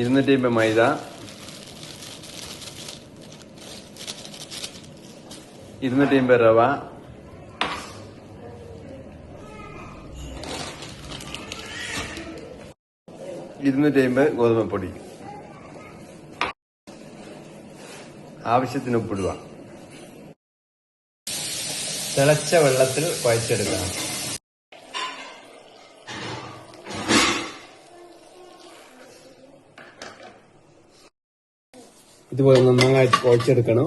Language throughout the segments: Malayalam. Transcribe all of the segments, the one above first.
ഇരുന്നൂറ്റി അമ്പത് മൈദ. ഇരുന്നൂറ്റി അമ്പത് റവ. ഇരുന്നൂറ്റി അമ്പത് ഗോതമ്പപ്പൊടി ആവശ്യത്തിന് ഉപ്പിടുക. തിളച്ച വെള്ളത്തിൽ കുഴച്ചെടുക്കണം ഇതുപോലെ നന്നായിട്ട് കുഴച്ചെടുക്കണം.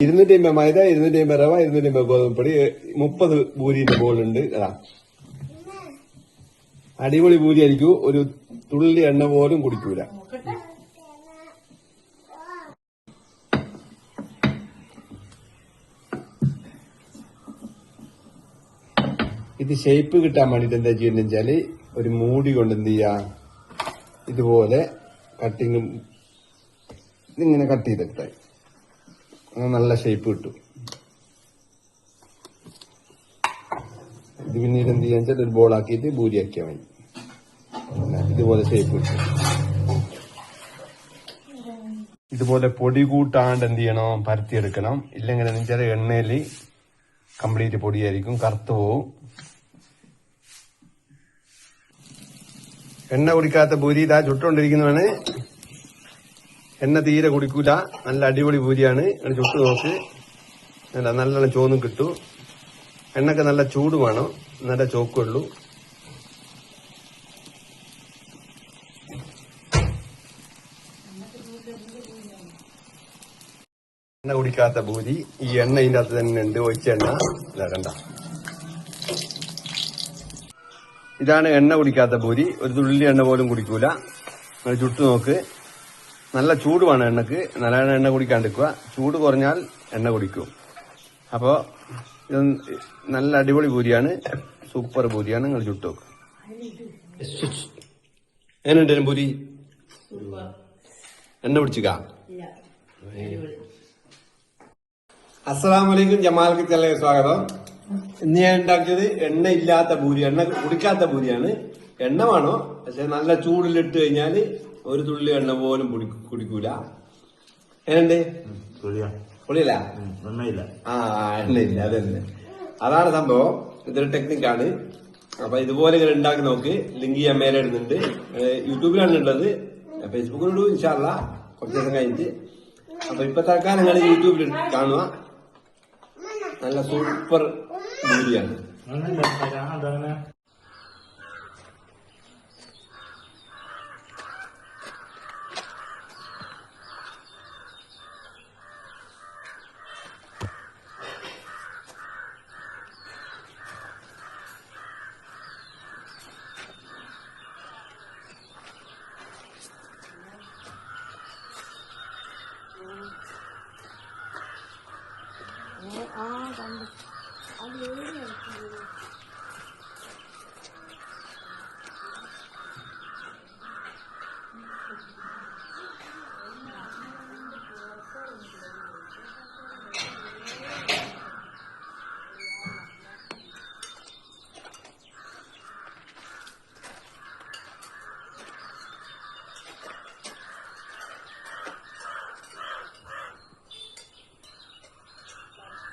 ഇരുന്നൂറ്റി അമ്പത് മൈദ ഇരുന്നൂറ്റി അമ്പത് റവ ഇരുന്നൂറ്റി അമ്പത് ഗോതമ്പൊടി മുപ്പത് പൂരിന്റെ ബോളുണ്ട് അതാ. അടിപൊളി പൂരി ആയിരിക്കും. ഒരു തുള്ളി എണ്ണ പോലും കുടിക്കൂല. ഇത് ഷേപ്പ് കിട്ടാൻ വേണ്ടിട്ട് എന്താ ചെയ്യുന്നത് വെച്ചാൽ ഒരു മൂടി കൊണ്ട് എന്ത് ചെയ്യാ? ഇതുപോലെ കട്ടിങ്ങും ഇതിങ്ങനെ കട്ട് ചെയ്തെടുത്തായി നല്ല ഷേപ്പ് കിട്ടും. ഇത് പിന്നീട് എന്ത് ചെയ്യാന്ന് വെച്ചാൽ ഒരു ബോൾ ആക്കിയിട്ട് ബൂരിയാക്കിയാൽ മതി. ഇതുപോലെ ഷേപ്പ് കിട്ടും. ഇതുപോലെ പൊടി കൂട്ടാണ്ട് എന്ത് ചെയ്യണം? പരത്തിയെടുക്കണം. ഇല്ലെങ്കിൽ എന്ന് വെച്ചാൽ എണ്ണയിൽ കംപ്ലീറ്റ് പൊടിയായിരിക്കും. കറുത്തു പോവും. എണ്ണ കുടിക്കാത്ത പൂരി ഇതാ ചുട്ടുകൊണ്ടിരിക്കുന്നതാണ്. എണ്ണ തീരെ കുടിക്കൂല. നല്ല അടിപൊളി പൂരിയാണ്. ചുട്ടു നോക്ക് നല്ല നല്ലോണം ചോന്നും കിട്ടു. എണ്ണക്ക് നല്ല ചൂട് വേണം. നല്ല ചോക്കുള്ളൂ. എണ്ണ കുടിക്കാത്ത പൂരി. ഈ എണ്ണ ഇതിന്റെ അകത്ത് തന്നെ ഉണ്ട്. ഒഴിച്ച എണ്ണ. ഇതാ ഇതാണ് എണ്ണ കുടിക്കാത്ത പൂരി. ഒരു തുള്ളി എണ്ണ പോലും കുടിക്കൂല. ചുട്ടു നോക്ക്. നല്ല ചൂട് വേണം എണ്ണക്ക്. നല്ല എണ്ണ കുടിക്കാണ്ടിരിക്കുക ചൂട് കുറഞ്ഞാൽ എണ്ണ കുടിക്കും. അപ്പോ ഇത് നല്ല അടിപൊളി പൂരിയാണ്. സൂപ്പർ പൂരിയാണ്. നിങ്ങൾ ചുട്ടു എങ്ങനെയുണ്ട് പൂരി? എണ്ണ പിടിച്ചിക്ക അസ്സലാമലൈക്കും ജമാൽക്ക് ചെല്ലേ സ്വാഗതം. ഇന്ന് ഞാൻ ഉണ്ടാക്കിയത് എണ്ണ ഇല്ലാത്ത പൂരി എണ്ണ കുടിക്കാത്ത പൂരിയാണ്. എണ്ണ വേണോ? പക്ഷെ നല്ല ചൂടിലിട്ട് കഴിഞ്ഞാൽ ഒരു തുള്ളി എണ്ണ പോലും കുടിക്കൂല. എന്നുണ്ട് പൊളിയാ പൊളിയല്ല ആ എണ്ണയില്ല അതന്നെ. അതാണ് സംഭവം. ഇതൊരു ടെക്നിക്കാണ്. അപ്പൊ ഇതുപോലെ ഇങ്ങനെ ഉണ്ടാക്കി നോക്ക്. ലിങ്ക് ചെയ്യാൻ മേലെ ഇടുന്നുണ്ട്. യൂട്യൂബിലാണ് ഉള്ളത്. ഫേസ്ബുക്കിലിടും ഇൻഷാല്ല കുറച്ച് ദിവസം കഴിഞ്ഞിട്ട്. അപ്പൊ ഇപ്പൊ തൽക്കാലം നിങ്ങൾ യൂട്യൂബിൽ കാണുക. നല്ല super Aa, ben de. Abi öyle mi yapıyorsun?